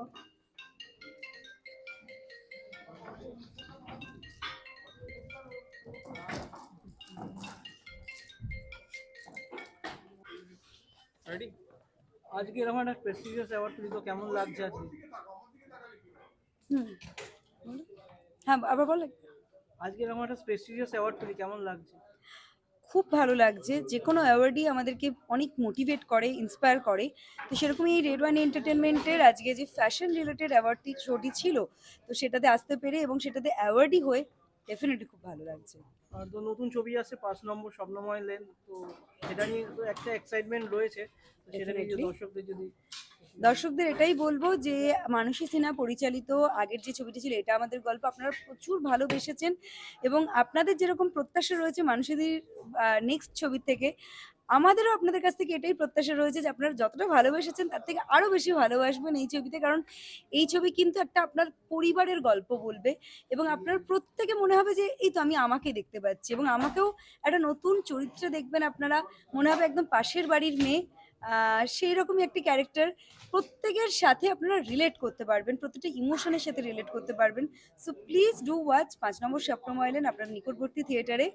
দেখো রেডি আজকে এরকম একটা প্রেস্টিজিয়াস অ্যাওয়ার্ড তুলি তো কেমন লাগছে আজকে? হ্যাঁ আবার বলো। আজকে এরকম একটা প্রেস্টিজিয়াস অ্যাওয়ার্ড তুলি কেমন লাগছে? খুব ভালো লাগছে। যে কোনো অ্যাওয়ার্ডই আমাদেরকে অনেক মোটিভেট করে ইন্সপায়ার করে। তো সেরকমই এই রেড ওয়ান এন্টারটেনমেন্টের আজকে যে ফ্যাশন রিলেটেড অ্যাওয়ার্ডটি শোটি ছিল, তো সেটাতে আসতে পেরে এবং সেটাতে অ্যাওয়ার্ডই হয়ে ডেফিনেটলি খুব ভালো লাগছে। আর তো নতুন ছবি আছে পাঁচ নম্বর স্বপ্নময় লেন তো সেটা নিয়ে তো একটা এক্সাইটমেন্ট রয়েছে সেটা নিয়ে দর্শকদের যদি দর্শকদের এটাই বলব যে মানসী সিনহা পরিচালিত আগের যে ছবিটি ছিল এটা আমাদের গল্প আপনারা প্রচুর ভালোবেসেছেন এবং আপনাদের যেরকম প্রত্যাশা রয়েছে মানুষীদের নেক্সট ছবি থেকে আমাদেরও আপনাদের কাছ থেকে এটাই প্রত্যাশা রয়েছে যে আপনারা যতটা ভালোবেসেছেন তার থেকে আরও বেশি ভালোবাসবেন এই ছবিতে। কারণ এই ছবি কিন্তু একটা আপনার পরিবারের গল্প বলবে এবং আপনার প্রত্যেকে মনে হবে যে এই তো আমি আমাকে দেখতে পাচ্ছি এবং আমাকেও একটা নতুন চরিত্রে দেখবেন আপনারা। মনে হবে একদম পাশের বাড়ির মেয়ে। সেই রকমই একটি ক্যারেক্টার। প্রত্যেকের সাথে আপনারা রিলেট করতে পারবেন প্রত্যেকটা ইমোশনের সাথে রিলেট করতে পারবেন। সো প্লিজ ডু ওয়াচ পাঁচ নম্বর স্বপ্নময়লেন আপনার নিকটবর্তী থিয়েটারে।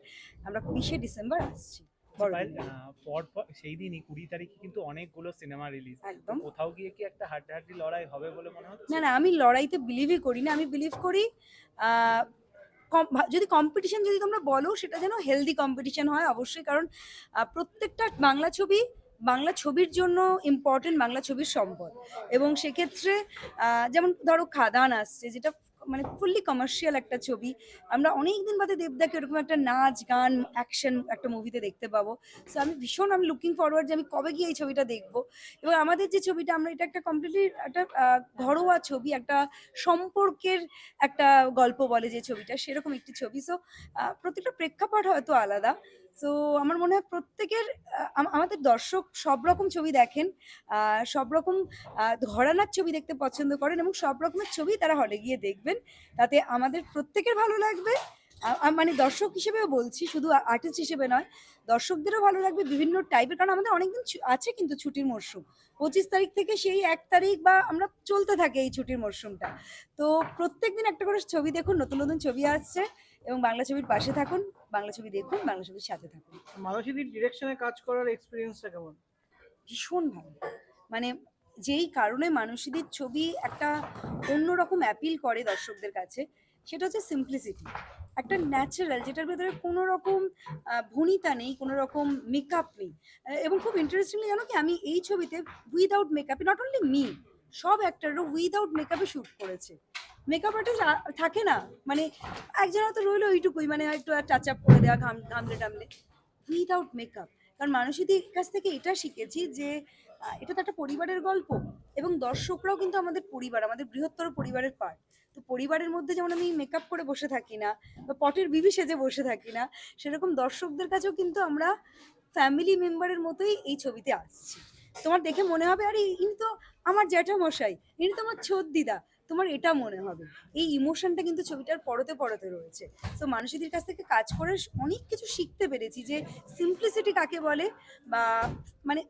আমরা বিশে ডিসেম্বর আসছি। পর সেই দিনই কুড়ি তারিখে কিন্তু অনেকগুলো সিনেমা রিলিজ একদম। কোথাও গিয়ে কি একটা হাড্ডাহাড্ডি লড়াই হবে বলে মনে হচ্ছে? না না আমি লড়াইতে বিলিভই করি না। আমি বিলিভ করি যদি কম্পিটিশন যদি তোমরা বলো সেটা যেন হেলদি কম্পিটিশন হয় অবশ্যই। কারণ প্রত্যেকটা বাংলা ছবি বাংলা ছবির জন্য ইম্পর্টেন্ট বাংলা ছবির সম্পদ। এবং সেক্ষেত্রে যেমন ধরো খাদান আসছে যেটা মানে ফুললি কমার্শিয়াল একটা ছবি। আমরা অনেক দিন বাদে দেবদাকে এরকম একটা নাচ, গান অ্যাকশন একটা মুভিতে দেখতে পাবো। সো আমি ভীষণ আমি লুকিং ফরওয়ার্ড যে আমি কবে গিয়ে এই ছবিটা দেখব। এবং আমাদের যে ছবিটা, আমরা এটা একটা কমপ্লিটলি একটা ঘরোয়া ছবি, একটা সম্পর্কের একটা গল্প বলে যে ছবিটা, সেরকম একটি ছবি। সো প্রত্যেকটা প্রেক্ষাপট হয়তো আলাদা। সো আমার মনে হয় প্রত্যেকের আমাদের দর্শক সব রকম ছবি দেখেন সব রকম ঘরানার ছবি দেখতে পছন্দ করেন এবং সব রকমের ছবি তারা হলে গিয়ে দেখবেন। তাতে আমাদের প্রত্যেকের ভালো লাগবে। মানে দর্শক হিসেবেও বলছি, শুধু আর্টিস্ট হিসেবে নয়, দর্শকদেরও ভালো লাগবে বিভিন্ন টাইপের কারণ আমাদের অনেকদিন আছে কিন্তু ছুটির মরশুম পঁচিশ তারিখ থেকে সেই এক তারিখ বা আমরা চলতে থাকে এই ছুটির মরশুমটা তো প্রত্যেক দিন একটা করে ছবি দেখুন, নতুন নতুন ছবি আসছে। এবং বাংলা ছবির পাশে থাকুন বাংলা ছবি দেখুন বাংলা ছবির সাথে থাকুন। মানসীদির ডিরেকশনে কাজ করার এক্সপিরিয়েন্সটা কেমন? ভীষণ ভালো। মানে যেই কারণে মানুষদের ছবি একটা অন্যরকম অ্যাপিল করে দর্শকদের কাছে সেটা হচ্ছে সিম্পলিসিটি একটা ন্যাচারাল যেটার ভেতরে কোনো রকম ভনিতা নেই কোনো রকম মেকআপ নেই এবং খুব ইন্টারেস্টিংলি জানো কি আমি এই ছবিতে উইদাউট মেকআপে নট অনলি মি সব অ্যাক্টাররা উইদাউট মেকআপে শ্যুট করেছে। মেকআপ আর্টিস্ট থাকে না। মানে একজন হয়তো রইল ওইটুকুই মানে একটু টাচ আপ করে দেওয়া, ঘাম, ঘামলে টামলে। উইদাউট মেকআপ কারণ মানুষদের কাছ থেকে এটা শিখেছি যে এটা তো একটা পরিবারের গল্প। এবং দর্শকরাও কিন্তু আমাদের পরিবার, আমাদের বৃহত্তর পরিবারের পার্ট তো পরিবারের মধ্যে যেমন আমি মেকআপ করে বসে থাকি না, বা পটের বিবি সেজে বসে থাকি না, সেরকম দর্শকদের কাছেও কিন্তু আমরা ফ্যামিলি মেম্বারের মতোই এই ছবিতে আসছি। তোমার দেখে মনে হবে, আরে ইনি তো আমার জ্যাঠামশাই, ইনি তো আমার ছোট দিদা। তোমার এটা মনে হবে। এই ইমোশনটা কিন্তু ছবিটার পরতে পরতে রয়েছে। তো মানুষদের কাছ থেকে কাজ করে অনেক কিছু শিখতে পেরেছি যে সিম্পলিসিটি কাকে বলে বা মানে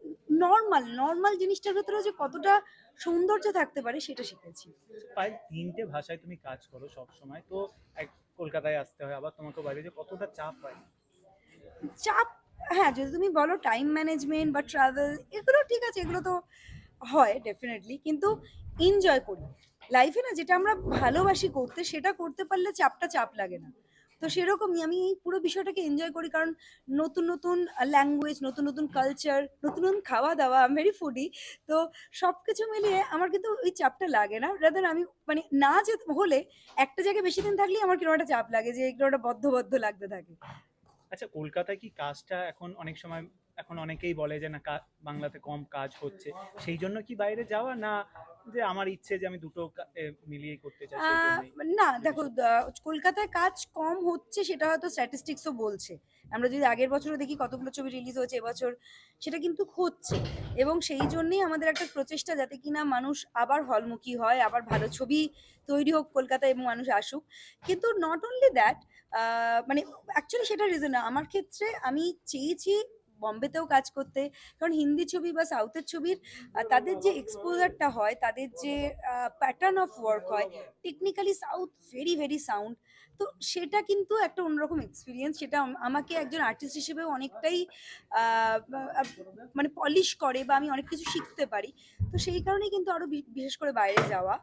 নর্মাল নর্মাল জিনিসটার ভেতরে যে কতটা সৌন্দর্য থাকতে পারে সেটা শিখেছি। পায়েল তিনটে ভাষায় তুমি কাজ করো সব সময় তো এক কলকাতায় আসতে হয় আবার তোমাকে বাইরে যে কতটা চাপ হয়? চাপ হ্যাঁ যদি তুমি বলো টাইম ম্যানেজমেন্ট বা ট্রাভেল এগুলো ঠিক আছে এগুলো তো হয় ডেফিনেটলি কিন্তু এনজয় করি। লাইফে না যেটা আমরা ভালোবাসি করতে, সেটা করতে পারলে চাপটা চাপ লাগে না। তো সেরকমই আমি এই পুরো বিষয়টাকে এনজয় করি কারণ নতুন নতুন ল্যাঙ্গুয়েজ নতুন নতুন কালচার নতুন নতুন খাওয়া দাওয়া আমি ভেরি ফুডি তো সব কিছু মিলিয়ে আমার কিন্তু ওই চাপটা লাগে না। রাদার আমি মানে না যে হলে একটা জায়গায় বেশি দিন থাকলেই আমার কীরকম একটা চাপ লাগে যে কীরকম একটা বদ্ধ বদ্ধ লাগতে থাকে। আচ্ছা কলকাতায় কি কাজটা এখন অনেক সময় এখন অনেকেই বলে যে না বাংলাতে কম কাজ হচ্ছে। সেই জন্য কি বাইরে যাওয়া না যে আমার ইচ্ছে যে আমি দুটো মিলিয়ে করতে চাই? না দেখো কলকাতায় কাজ কম হচ্ছে সেটা হয়তো স্ট্যাটিস্টিক্সও বলছে। আমরা যদি আগের বছরও দেখি কতগুলো ছবি রিলিজ হয়েছে এবছর সেটা কিন্তু হচ্ছে। এবং সেই জন্যই আমাদের একটা প্রচেষ্টা যাতে কিনা মানুষ আবার হলমুখী হয় আবার ভালো ছবি তৈরি হোক কলকাতায় এবং মানুষ আসুক। কিন্তু নট অনলি দ্যাট মানে অ্যাকচুয়ালি সেটা রিজন আমার ক্ষেত্রে আমি চেয়েছি বম্বেতেও কাজ করতে। কারণ হিন্দি ছবি বা সাউথের ছবির তাদের যে এক্সপোজারটা হয়, তাদের যে প্যাটার্ন অফ ওয়ার্ক হয় technically south very very sound তো সেটা কিন্তু একটা অন্যরকম এক্সপিরিয়েন্স সেটা আমাকে একজন আর্টিস্ট হিসেবে অনেকটাই মানে পলিশ করে বা আমি অনেক কিছু শিখতে পারি। তো সেই কারণেই কিন্তু আরও বি- বিশেষ করে বাইরে যাওয়া।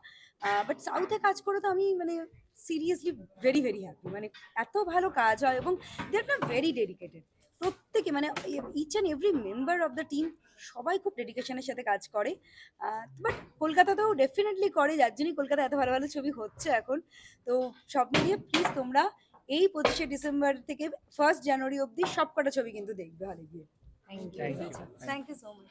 বাট সাউথে কাজ করে তো আমি মানে সিরিয়াসলি ভেরি ভেরি হ্যাপি মানে এত ভালো কাজ হয় এবং দে আর ভেরি ডেডিকেটেড প্রত্যেকে মানে each and every member of the team সবাই খুব ডেডিকেশনের সাথে কাজ করে। বাট কলকাতাতেও ডেফিনেটলি করে যার জন্যই কলকাতা এত ভালো ভালো ছবি হচ্ছে এখন। তো সব মিলিয়ে প্লিজ তোমরা এই পঁচিশে ডিসেম্বর থেকে ফার্স্ট জানুয়ারি অবধি সব কটা ছবি কিন্তু দেখবে হলে গিয়ে thank you thank you so much